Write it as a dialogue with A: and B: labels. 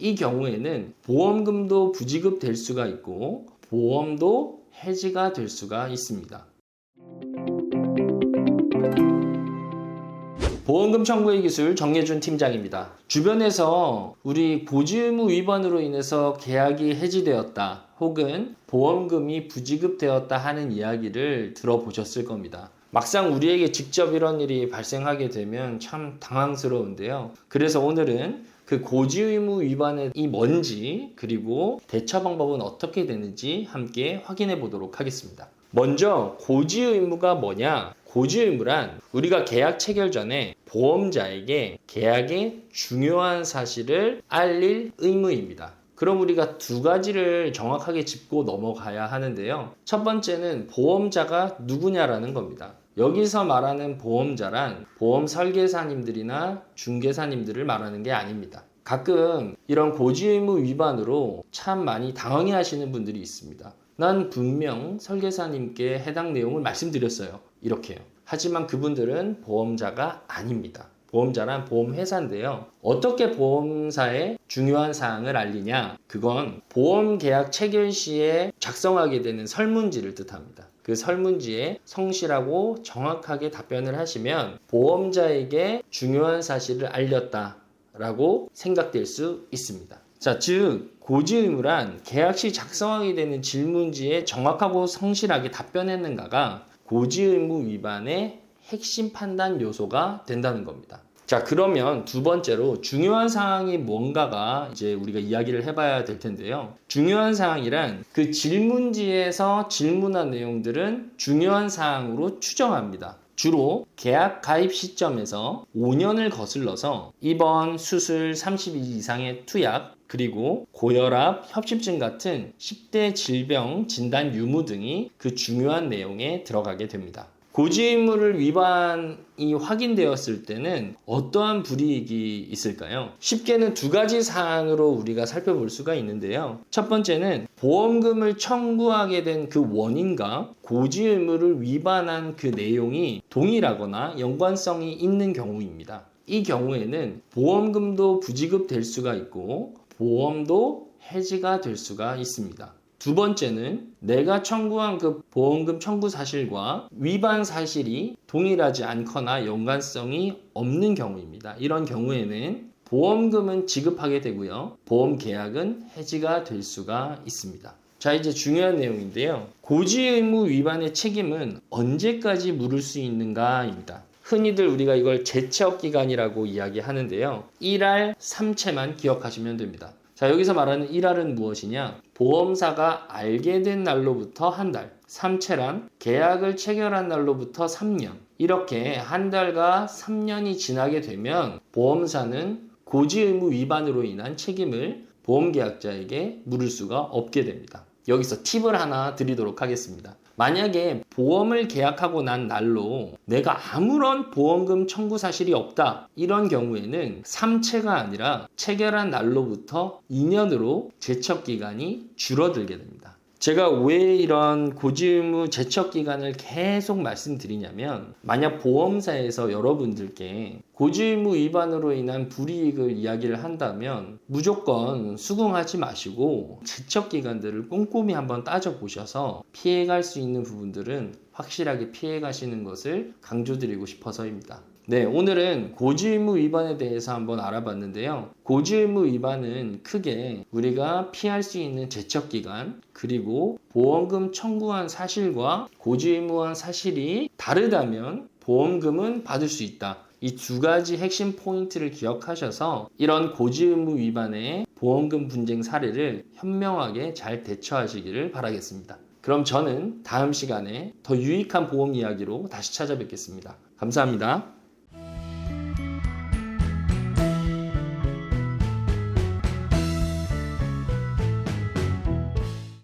A: 이 경우에는 보험금도 부지급될 수가 있고 보험도 해지가 될 수가 있습니다. 보험금 청구의 기술 정예준 팀장입니다. 주변에서 우리 고지 의무 위반으로 인해서 계약이 해지되었다 혹은 보험금이 부지급되었다 하는 이야기를 들어보셨을 겁니다. 막상 우리에게 직접 이런 일이 발생하게 되면 참 당황스러운데요. 그래서 오늘은 그 고지 의무 위반의 이 뭔지 그리고 대처 방법은 어떻게 되는지 함께 확인해 보도록 하겠습니다. 먼저 고지 의무가 뭐냐? 고지 의무란 우리가 계약 체결 전에 보험자에게 계약의 중요한 사실을 알릴 의무입니다. 그럼 우리가 두 가지를 정확하게 짚고 넘어가야 하는데요. 첫 번째는 보험자가 누구냐라는 겁니다. 여기서 말하는 보험자란 보험 설계사님들이나 중개사님들을 말하는 게 아닙니다. 가끔 이런 고지 의무 위반으로 참 많이 당황해 하시는 분들이 있습니다. 난 분명 설계사님께 해당 내용을 말씀드렸어요. 이렇게요. 하지만 그분들은 보험자가 아닙니다. 보험자란 보험회사인데요. 어떻게 보험사에 중요한 사항을 알리냐? 그건 보험 계약 체결 시에 작성하게 되는 설문지를 뜻합니다. 그 설문지에 성실하고 정확하게 답변을 하시면 보험자에게 중요한 사실을 알렸다라고 생각될 수 있습니다. 자, 즉 고지 의무란 계약 시 작성하게 되는 질문지에 정확하고 성실하게 답변했는가가 고지 의무 위반의 핵심 판단 요소가 된다는 겁니다. 자, 그러면 두 번째로 중요한 사항이 뭔가가 이제 우리가 이야기를 해봐야 될 텐데요. 중요한 사항이란 그 질문지에서 질문한 내용들은 중요한 사항으로 추정합니다. 주로 계약 가입 시점에서 5년을 거슬러서 입원, 수술, 30일 이상의 투약, 그리고 고혈압, 협심증 같은 10대 질병 진단 유무 등이 그 중요한 내용에 들어가게 됩니다. 고지 의무를 위반이 확인되었을 때는 어떠한 불이익이 있을까요? 쉽게는 두 가지 사항으로 우리가 살펴볼 수가 있는데요. 첫 번째는 보험금을 청구하게 된 그 원인과 고지 의무를 위반한 그 내용이 동일하거나 연관성이 있는 경우입니다. 이 경우에는 보험금도 부지급될 수가 있고 보험도 해지가 될 수가 있습니다. 두 번째는 내가 청구한 그 보험금 청구 사실과 위반 사실이 동일하지 않거나 연관성이 없는 경우입니다. 이런 경우에는 보험금은 지급하게 되고요. 보험 계약은 해지가 될 수가 있습니다. 자, 이제 중요한 내용인데요. 고지 의무 위반의 책임은 언제까지 물을 수 있는가입니다. 흔히들 우리가 이걸 제척 기간이라고 이야기하는데요. 1할 3채만 기억하시면 됩니다. 자, 여기서 말하는 1할은 무엇이냐? 보험사가 알게 된 날로부터 한 달, 3채란 계약을 체결한 날로부터 3년. 이렇게 한 달과 3년이 지나게 되면 보험사는 고지 의무 위반으로 인한 책임을 보험계약자에게 물을 수가 없게 됩니다. 여기서 팁을 하나 드리도록 하겠습니다. 만약에 보험을 계약하고 난 날로 내가 아무런 보험금 청구 사실이 없다. 이런 경우에는 3채가 아니라 체결한 날로부터 2년으로 제척 기간이 줄어들게 됩니다. 제가 왜 이런 고지의무 제척 기간을 계속 말씀드리냐면 만약 보험사에서 여러분들께 고지의무 위반으로 인한 불이익을 이야기를 한다면 무조건 수긍하지 마시고 제척 기간들을 꼼꼼히 한번 따져 보셔서 피해갈 수 있는 부분들은 확실하게 피해 가시는 것을 강조드리고 싶어서입니다. 네, 오늘은 고지의무 위반에 대해서 한번 알아봤는데요. 고지의무 위반은 크게 우리가 피할 수 있는 제척기간, 그리고 보험금 청구한 사실과 고지의무한 사실이 다르다면 보험금은 받을 수 있다. 이 두 가지 핵심 포인트를 기억하셔서 이런 고지의무 위반의 보험금 분쟁 사례를 현명하게 잘 대처하시기를 바라겠습니다. 그럼 저는 다음 시간에 더 유익한 보험 이야기로 다시 찾아뵙겠습니다. 감사합니다.